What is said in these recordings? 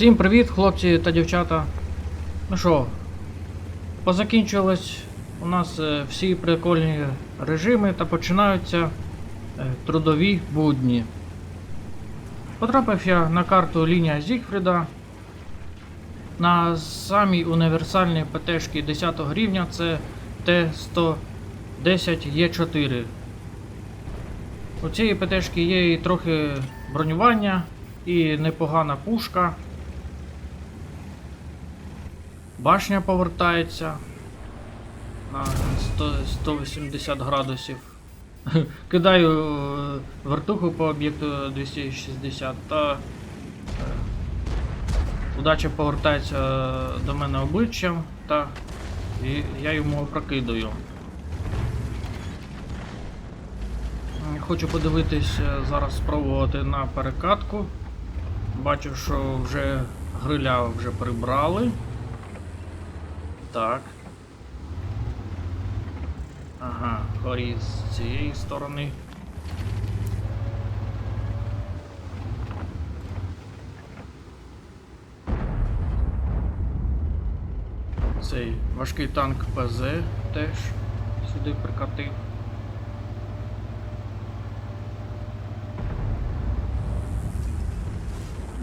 Всім привіт, хлопці та дівчата. Ну що, позакінчувались у нас е, всі прикольні режими та починаються е, трудові будні. Потрапив я на карту лінія Зігфріда. На самій універсальній ПТшки 10 рівня це Т-110Е4. У цієї ПТшки є і трохи бронювання, і непогана пушка. Башня повертається на 100, 180 градусів. Кидаю е, вертуху по об'єкту 260 та е, удача повертається до мене обличчям та і я йому опрокидую. М, Хочу подивитись е, зараз спробувати на перекатку. Бачу, що вже гриля вже прибрали. Так. Ага, хорі з цієї сторони. Цей важкий танк ПЗ теж сюди прикатив.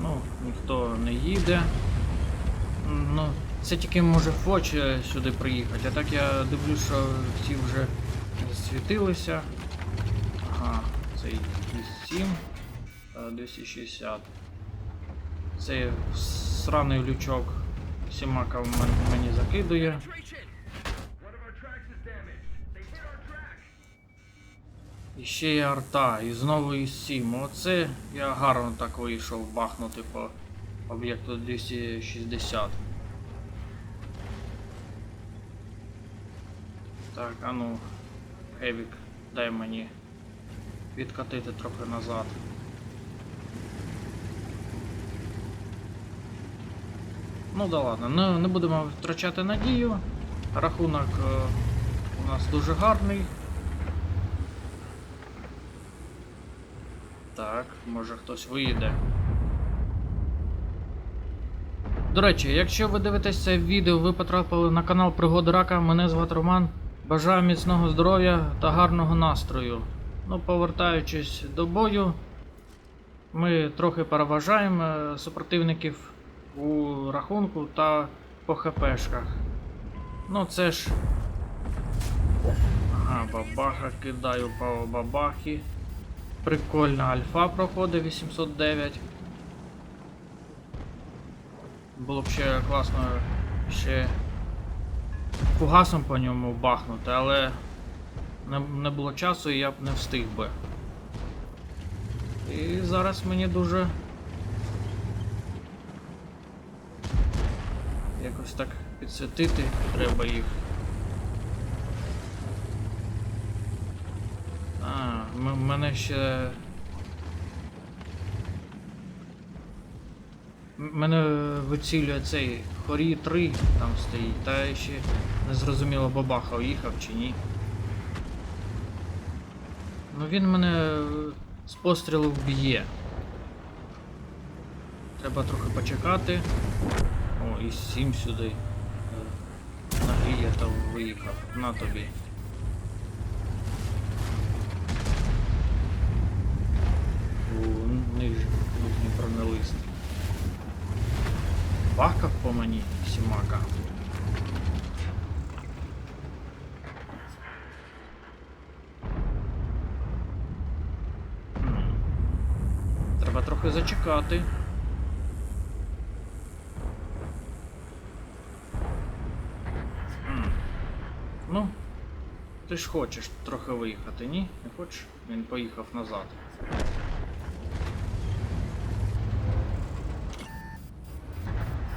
Ну, ніхто не їде. Ну, це тільки може Фоч е, сюди приїхати, а так я дивлюсь, що всі вже світилися. Ага, цей 7 260. Цей сраний лючок Сімака мені закидує. І ще є арта, і знову із 7. Оце я гарно так вийшов бахнути по об'єкту 260. Так, а ну, Хевік, дай мені відкатити трохи назад. Ну да ладно, не, не будемо втрачати надію. Рахунок е, у нас дуже гарний. Так, може хтось виїде. До речі, якщо ви дивитесь це відео, ви потрапили на канал Пригоди Рака, мене звати Роман. Бажаю міцного здоров'я та гарного настрою. Ну, повертаючись до бою, ми трохи переважаємо е, супротивників у рахунку та по ХПшках. Ну це ж. Ага, бабаха кидаю по бабахі. Прикольна альфа проходить 809. Було б ще класно ще фугасом по ньому бахнути, але не, було часу і я б не встиг би. І зараз мені дуже якось так підсвітити треба їх. А, м- мене ще. Мене вицілює цей хорі 3 там стоїть, та ще не зрозуміло бабаха уїхав чи ні. Ну він мене з пострілу вб'є. Треба трохи почекати. О, і 7 сюди. е, Нагріє та виїхав. На тобі. Мені Сімака. Треба трохи зачекати. Ну, ти ж хочеш трохи виїхати, ні? Не хочеш? Він поїхав назад.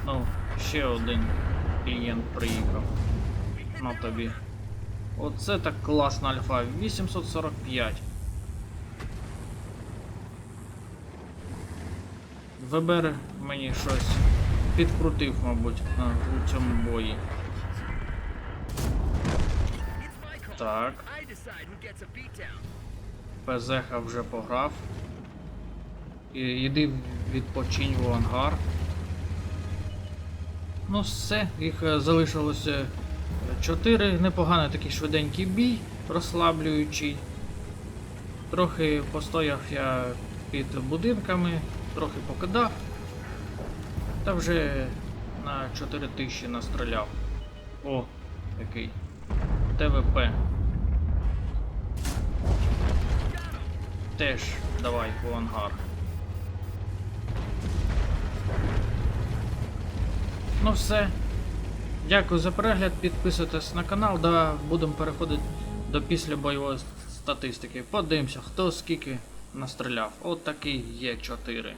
Ну, ще один клієнт приїхав. На тобі. Оце так класна альфа. 845. Вибер мені щось підкрутив, мабуть, у цьому бої. Так. ПЗХ вже пограв. І, іди відпочинь в ангар. Ну все, їх е, залишилося 4. Непоганий такий швиденький бій, розслаблюючий. Трохи постояв я під будинками, трохи покидав. Та вже на 4000 настріляв. О, який. ТВП. Теж давай у ангар. Ну все. Дякую за перегляд, підписуйтесь на канал, да будемо переходити до післябойової статистики. Подивимося, хто скільки настріляв. От такий є 4.